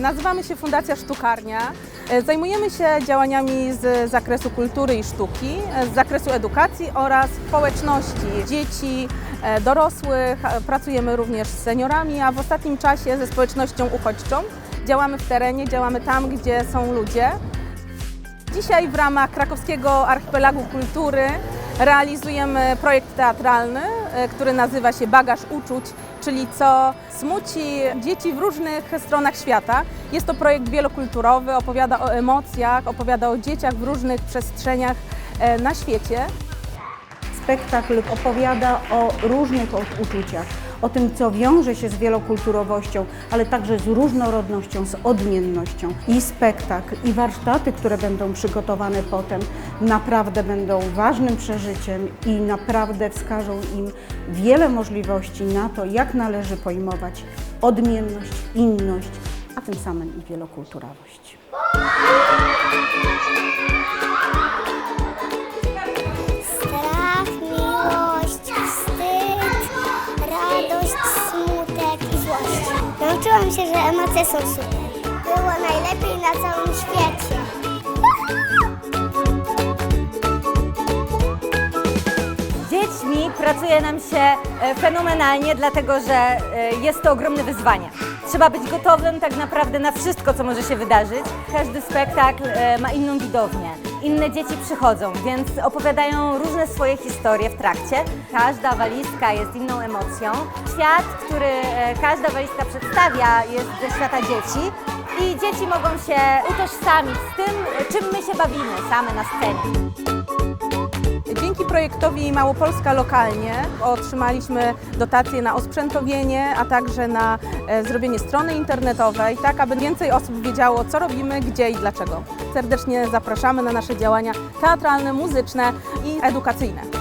Nazywamy się Fundacja Sztukarnia. E, Zajmujemy się działaniami z zakresu kultury i sztuki, e, z zakresu edukacji oraz społeczności dzieci, e, dorosłych. Pracujemy również z seniorami, a w ostatnim czasie ze społecznością uchodźczą. Działamy w terenie, działamy tam, gdzie są ludzie. Dzisiaj w ramach Krakowskiego Archipelagu Kultury realizujemy projekt teatralny, e, który nazywa się Bagaż Uczuć, czyli co smuci dzieci w różnych stronach świata. Jest to projekt wielokulturowy, opowiada o emocjach, opowiada o dzieciach w różnych przestrzeniach e, na świecie. Spektakl opowiada o różnych uczuciach, o tym, co wiąże się z wielokulturowością, ale także z różnorodnością, z odmiennością. I spektakl, i warsztaty, które będą przygotowane potem, naprawdę będą ważnym przeżyciem i naprawdę wskażą im wiele możliwości na to, jak należy pojmować odmienność, inność, a tym samym i wielokulturowość. Nauczyłam się, że emocje są super. Było najlepiej na całym świecie. Dziećmi pracuje nam się e, fenomenalnie, dlatego że e, jest to ogromne wyzwanie. Trzeba być gotowym tak naprawdę na wszystko, co może się wydarzyć. Każdy spektakl e, ma inną widownię. Inne dzieci przychodzą, więc opowiadają różne swoje historie w trakcie. Każda walizka jest inną emocją. Świat, który e, każda walizka przedstawia, jest ze świata dzieci. I dzieci mogą się utożsamić z tym, czym my się bawimy same na scenie. Projektowi Małopolska Lokalnie otrzymaliśmy dotacje na osprzętowienie, a także na e, zrobienie strony internetowej, tak aby więcej osób wiedziało, co robimy, gdzie i dlaczego. Serdecznie zapraszamy na nasze działania teatralne, muzyczne i edukacyjne.